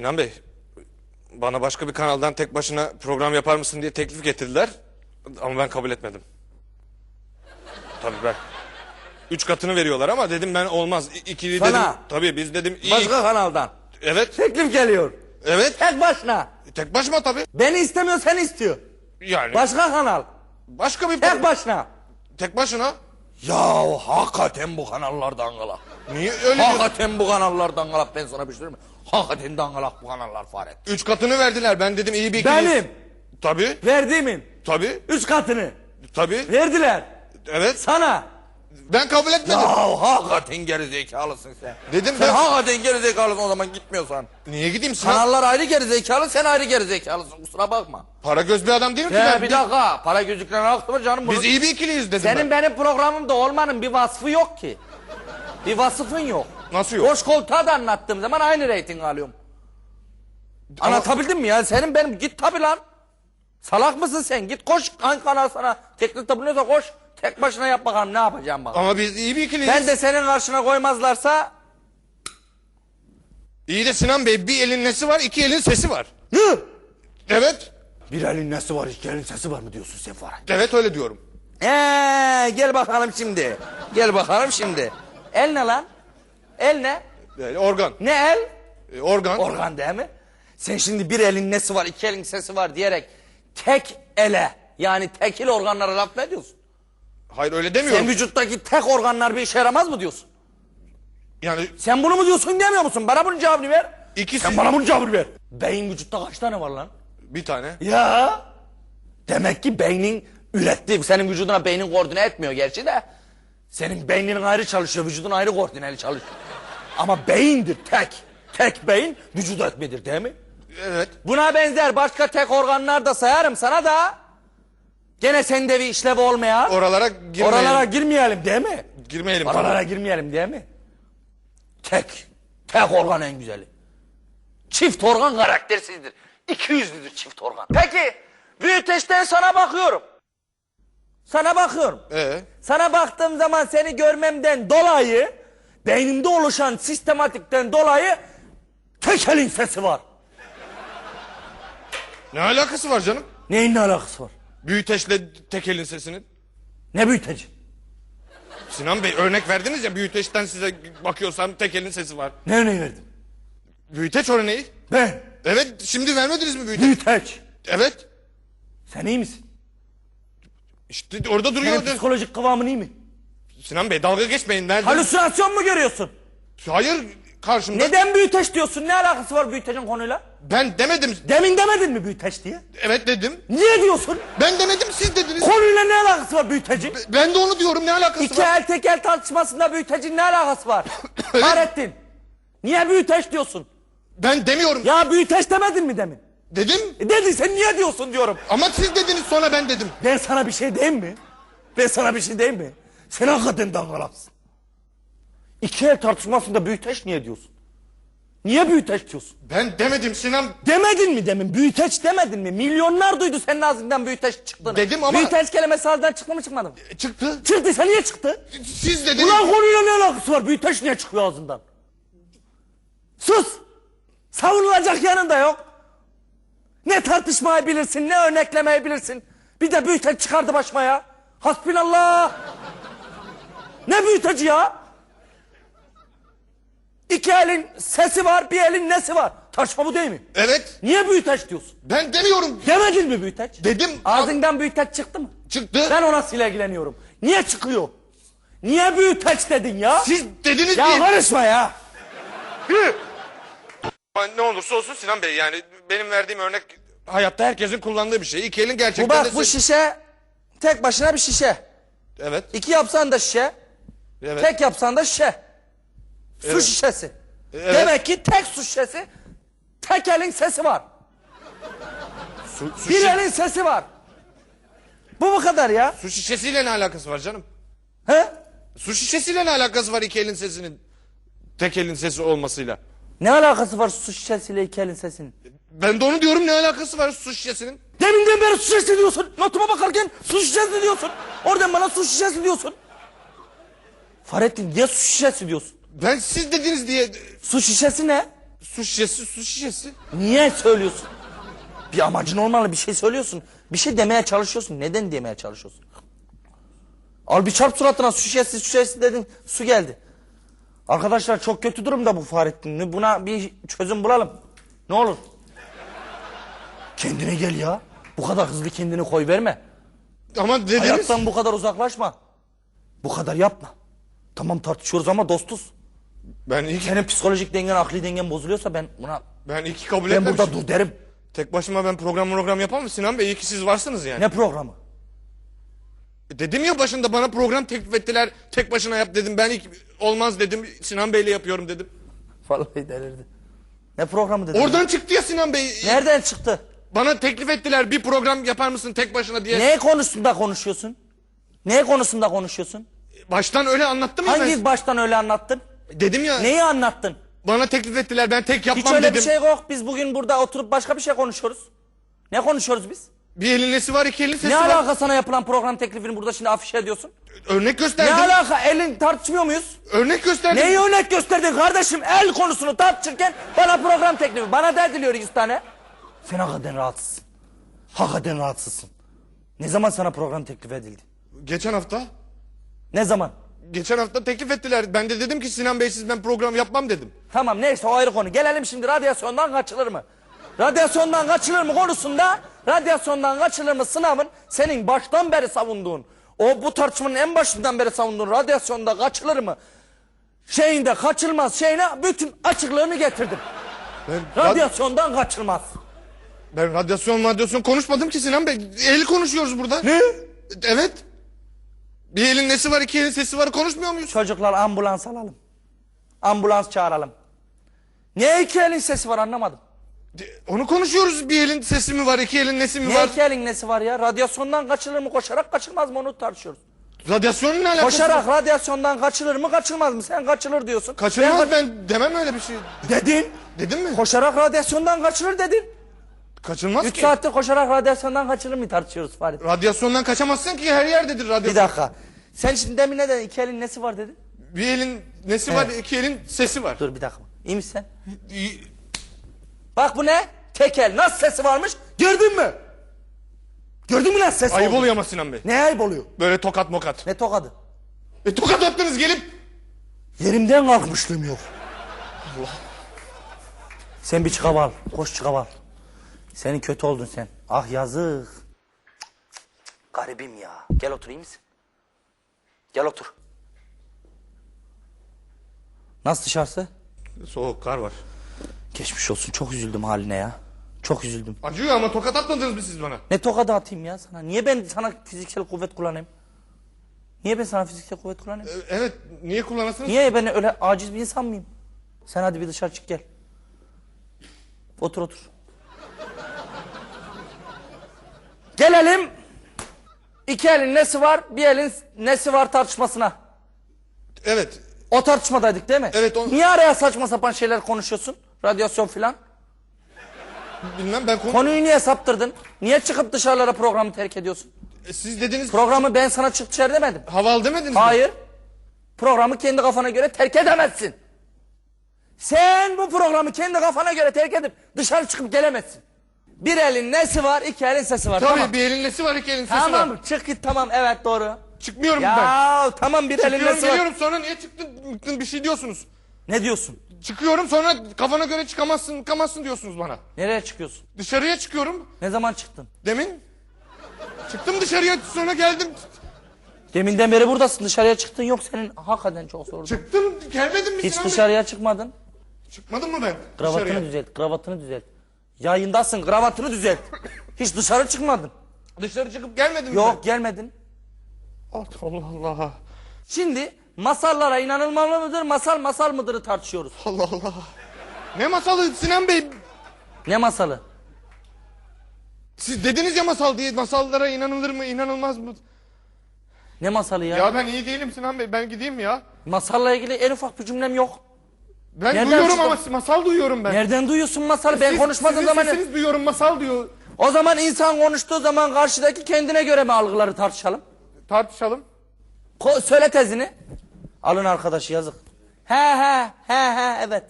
İnan Bey, bana başka bir kanaldan tek başına program yapar mısın diye teklif getirdiler. Ama ben kabul etmedim. Tabii ben. Üç katını veriyorlar ama dedim ben olmaz. İ- İkili Sana. dedim. Tabii biz dedim iyi. Başka kanaldan. Evet, Teklif geliyor. evet. Tek başına. Tek başıma tabii. Beni istemiyor sen istiyor. Yani Başka kanal. başka bir... Tek başına. Tek başına. Ya hakikaten bu kanallar dangalak. Niye öyle diyorsun? Hakikaten bu kanallar dangalak ben sana bir şey söyleyeyim mi? Hakikaten dangalak bu kanallar Fahrettin. Üç katını verdiler. Ben dedim iyi bir ikiliyiz. Benim Tabii, verdiğimin tabii, üç katını tabii. verdiler Evet. sana. Ben kabul etmedim. Ya hakikaten gerizekalısın sen. Dedim Sen ben... hakikaten gerizekalısın o zaman gitmiyorsan. Niye gideyim Sinan? Kanallar ayrı gerizekalı sen ayrı gerizekalısın kusura bakma. Para göz bir adam değilim ki Ya ben. bir dakika para gözüklen aktı mı canım bunun? Biz iyi bir ikiliyiz dedim Senin ben. benim programımda olmanın bir vasfı yok ki. Bir vasıfın yok. Nasıl yok? Boş koltuğa da anlattığım zaman aynı reyting alıyorum. Ama- Anlatabildim mi ya? Senin benim git tabi lan. Salak mısın sen? Git koş hangi kanal sana teklifte bulunuyorsa koş. Tek başına yap bakalım ne yapacağım bak. Ama biz iyi bir ikiliyiz. Ben de senin karşına koymazlarsa İyi de Sinan Bey bir elin nesi var iki elin sesi var. Hı! Evet. Bir elin nesi var iki elin sesi var mı diyorsun sen Farah? Evet öyle diyorum. Ee, gel bakalım şimdi. Gel bakalım şimdi. El ne lan? El ne? Yani organ. Ne el? E, organ. Organ değil mi? Sen şimdi bir elin nesi var, iki elin sesi var diyerek tek ele yani tekil organlara laf mı ediyorsun? Hayır öyle demiyorum. Sen vücuttaki tek organlar bir işe yaramaz mı diyorsun? Yani Sen bunu mu diyorsun demiyor musun? Bana bunun cevabını ver. ikisi Sen bana bunun cevabını ver. Beyin vücutta kaç tane var lan? bir tane. Ya. Demek ki beynin ürettiği, senin vücuduna beynin koordine etmiyor gerçi de. Senin beyninin ayrı çalışıyor, vücudun ayrı koordineli çalışıyor. Ama beyindir tek. Tek beyin vücut etmedir değil mi? Evet. Buna benzer başka tek organlar da sayarım sana da. Gene sende bir işlev olmayan. Oralara girmeyelim. Oralara girmeyelim değil mi? girmeyelim. Oralara tabii. girmeyelim değil mi? Tek. Tek organ en güzeli. Çift organ karaktersizdir. İki yüzlüdür çift organ. Peki büyüteçten sana bakıyorum. Sana bakıyorum. Ee, Sana baktığım zaman seni görmemden dolayı beynimde oluşan sistematikten dolayı tek elin sesi var. ne alakası var canım? Neyin ne alakası var? Büyüteçle tek elin sesinin. Ne büyüteci? Sinan Bey örnek verdiniz ya büyüteçten size bakıyorsam tek elin sesi var. Ne örneği verdim? Büyüteç örneği. Ben. Evet şimdi vermediniz mi büyüteç? Büyüteç. Evet. Sen iyi misin? İşte orada duruyor. Senin psikolojik kıvamın iyi mi? Sinan Bey dalga geçmeyin. Nerede? Halüsinasyon mu görüyorsun? Hayır karşımda. Neden büyüteç diyorsun? Ne alakası var büyütecin konuyla? Ben demedim. Demin demedin mi büyüteç diye? Evet dedim. Niye diyorsun? Ben demedim siz dediniz. Konuyla ne alakası var büyütecin? Ben de onu diyorum ne alakası İki var? el tek el tartışmasında büyütecin ne alakası var? Fahrettin. Niye büyüteç diyorsun? Ben demiyorum. Ya büyüteç demedin mi demin? Dedim E dedin sen niye diyorsun diyorum. ama siz dediniz sonra ben dedim. Ben sana bir şey diyeyim mi? Ben sana bir şey diyeyim mi? Sen hakikaten dangalaksın. İki el tartışmasında büyüteç niye diyorsun? Niye büyüteç diyorsun? Ben demedim Sinan. Demedin mi demin? Büyüteç demedin mi? Milyonlar duydu senin ağzından büyüteç çıktığını. Dedim ama- Büyüteç kelimesi ağzından çıktı mı çıkmadı mı? Çıktı. Çıktıysa niye çıktı? Siz dediniz. Ulan konuyla ne alakası var? Büyüteç niye çıkıyor ağzından? Sus! Savunulacak yanında yok. Ne tartışmayı bilirsin, ne örneklemeyi bilirsin. Bir de büyüteç çıkardı başıma ya. Hasbinallah! Ne büyüteci ya? İki elin sesi var, bir elin nesi var? Tartışma bu değil mi? Evet. Niye büyüteç diyorsun? Ben demiyorum. Demedin mi büyüteç? Dedim. Ağzından büyüteç çıktı mı? Çıktı. Ben ona ilgileniyorum. Niye çıkıyor? Niye büyüteç dedin ya? Siz dediniz Ya diye. karışma ya. Ne olursa olsun Sinan Bey yani benim verdiğim örnek hayatta herkesin kullandığı bir şey. İki elin Bu gerçekten bak de bu ses- şişe tek başına bir şişe. Evet. İki yapsan da şişe. Evet. Tek yapsan da şişe. Su Evet. şişesi. Evet. Demek ki tek su şişesi. Tek elin sesi var. Su, su, Bir elin sesi var. Bu bu kadar ya. su şişesiyle ne alakası var canım? He? Su şişesiyle ne alakası var iki elin sesinin? Tek elin sesi olmasıyla. Ne alakası var su şişesiyle iki elin sesinin? Ben de onu diyorum ne alakası var su şişesinin? Deminden beri su şişesi diyorsun. Notuma bakarken su şişesi diyorsun. Oradan bana su şişesi diyorsun. Fahrettin niye su şişesi diyorsun? Ben siz dediniz diye Su şişesi ne? Su şişesi, su şişesi. Niye söylüyorsun? Bir amacın olmalı bir şey söylüyorsun. Bir şey demeye çalışıyorsun. Neden demeye çalışıyorsun? Al bir çarp suratına su şişesi su şişesi dedin su geldi. Arkadaşlar çok kötü durumda bu Fahrettin. Buna bir çözüm bulalım. Ne olur. Kendine gel ya. Bu kadar hızlı kendini koy verme. Ama dediniz. Hayattan bu kadar uzaklaşma. Bu kadar yapma. Tamam tartışıyoruz ama dostuz. Ben ki, Senin psikolojik dengen, akli dengen bozuluyorsa ben buna ben iyi ki kabul ben etmemişim. burada dur derim. Tek başıma ben program program yapamam Sinan Bey. İyi ki siz varsınız yani. Ne programı? Dedim ya başında bana program teklif ettiler. Tek başına yap dedim. Ben ilk olmaz dedim. Sinan Bey'le yapıyorum dedim. Vallahi delirdi. Ne programı dedin? Oradan çıktı ya Sinan Bey. Nereden çıktı? Bana teklif ettiler bir program yapar mısın tek başına diye. Ne konusunda konuşuyorsun? Ne konusunda konuşuyorsun? Baştan öyle anlattım ya Hangi ben. baştan öyle anlattın? Dedim ya Neyi anlattın? bana teklif ettiler ben tek Hiç yapmam öyle dedim. bir şey yok. Biz bugün burada oturup başka bir şey konuşuyoruz. Ne konuşuyoruz biz? Bir elin nesi var iki elin sesi Ne var. alaka sana yapılan program teklifini burada şimdi afişe ediyorsun? Örnek Ne gösterdim. alaka? Elin tartışmıyor muyuz? Örnek gösterdim. Neyi örnek gösterdin kardeşim? El konusunu tartışırken bana program teklifi. Bana derdiliyor yüz tane. Sen hakikaten rahatsızsın. Hakikaten rahatsızsın. Ne zaman sana program teklif edildi? Geçen hafta. Ne zaman? Geçen hafta teklif ettiler. Ben de dedim ki Sinan Bey siz ben program yapmam dedim. Tamam neyse o ayrı konu. Gelelim şimdi radyasyondan kaçılır mı? Radyasyondan kaçılır mı konusunda radyasyondan kaçılır mı sınavın senin baştan beri savunduğun o bu tartışmanın en başından beri savunduğun radyasyonda kaçılır mı? Şeyinde kaçılmaz şeyine bütün açıklığını getirdim. Ben, Radyasyondan kaçılmaz. ben radyasyon radyasyon konuşmadım ki Sinan Bey. El konuşuyoruz burada. Ne? Evet. Bir elin nesi var iki elin sesi var konuşmuyor muyuz? Çocuklar ambulans alalım. Ambulans çağıralım. Niye iki elin sesi var anlamadım. De- Onu konuşuyoruz. Bir elin sesi mi var iki elin nesi mi Niye var? iki elin nesi var ya? Radyasyondan kaçılır mı koşarak kaçılmaz mı onu tartışıyoruz. Radyasyonun ne alakası Koşarak var? radyasyondan kaçılır mı kaçılmaz mı? Sen kaçılır diyorsun. Kaçırmaz Ben demem öyle bir şey. Dedin. Dedim mi? Koşarak radyasyondan kaçılır dedin. Kaçılmaz 3 ki. saattir koşarak radyasyondan kaçılır mı tartışıyoruz Farid? Radyasyondan kaçamazsın ki her yerdedir Bir radyasyon. dakika. Sen şimdi demin ne dedin? İki elin nesi var dedin? Bir elin nesi var iki elin sesi var. Dur bir dakika. İyi misin sen? İyi- Bak bu ne? Tekel. Nasıl sesi varmış? Gördün mü? Gördün mü nasıl ses Ayıp oldu? oluyor ama Sinan Bey. Ne ayıp oluyor? Böyle tokat mokat. Ne tokadı? E tokat attınız gelip. Yerimden kalkmışlığım yok. Sen bir çıkav al. Koş çıkav al. Senin kötü oldun sen. Ah yazık. Garibim ya. Gel otur iyi misin? Gel otur. Nasıl dışarısı? Soğuk kar var. Geçmiş olsun. Çok üzüldüm haline ya. Çok üzüldüm. Acıyor ama tokat atmadınız mı siz bana? Ne tokadı atayım ya sana? Niye ben sana fiziksel kuvvet kullanayım? Niye ben sana fiziksel kuvvet kullanayım? E, Evet niye kullanasınız? Niye ben öyle aciz bir insan mıyım? Sen hadi bir dışarı çık gel. Otur otur. Gelelim iki elin nesi var bir elin nesi var tartışmasına. Evet. O tartışmadaydık değil mi? Evet, o- Niye araya saçma sapan şeyler konuşuyorsun? Radyasyon filan. Bilmem ben konu... Konuyu niye saptırdın? Niye çıkıp dışarılara programı terk ediyorsun? E, Siz dediniz Programı ben sana çık dışarı demedim. havalı demediniz mi? Hayır. Programı kendi kafana göre terk edemezsin. Sen bu programı kendi kafana göre terk edip dışarı çıkıp gelemezsin. Bir elin nesi var, iki elin sesi var. Tabii tamam. bir elin nesi var iki elin sesi Tamam, var. çık git tamam evet doğru. Çıkmıyorum ben. Ya tamam bir elin Çıkıyorum nesi var. geliyorum sonra niye çıktın bir şey diyorsunuz. Ne diyorsun? Çıkıyorum sonra kafana göre çıkamazsın çıkamazsın diyorsunuz bana. Nereye çıkıyorsun? Dışarıya çıkıyorum Ne zaman çıktın? demin. Çıktım dışarıya sonra geldim. Deminden beri buradasın dışarıya çıktın yok senin hakikaten çok zor. Çıktım gelmedim mi Hiç Sinan Bey? dışarıya çıkmadın. Çıkmadım mı ben Kravatını dışarıya? düzelt, kravatını düzelt. Yayındasın, kravatını düzelt. Hiç dışarı çıkmadın. Dışarı çıkıp gelmedim mi Yok gelmedin. Allah Allah. Şimdi masallara inanılmalı mıdır, masal masal mıdırı tartışıyoruz. Allah Allah. Ne masalı Sinan Bey? Ne masalı? Siz dediniz ya masal diye masallara inanılır mı inanılmaz mı? Ne masalı ya? Ya ben iyi değilim Sinan Bey ben gideyim ya. Masalla ilgili en ufak bir cümlem yok. Ben Nereden duyuyorum çıktı? ama masal duyuyorum ben. Nereden duyuyorsun masalı? Ben Siz- konuşmadığım sizin zaman... sesiniz duyuyorum masal diyor. O zaman insan konuştuğu zaman karşıdaki kendine göre mi algıları tartışalım? Tartışalım. Ko- söyle tezini. Alın arkadaşı yazık. He he he he evet.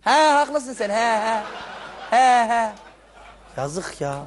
He haklısın sen he he. He he. Yazık ya.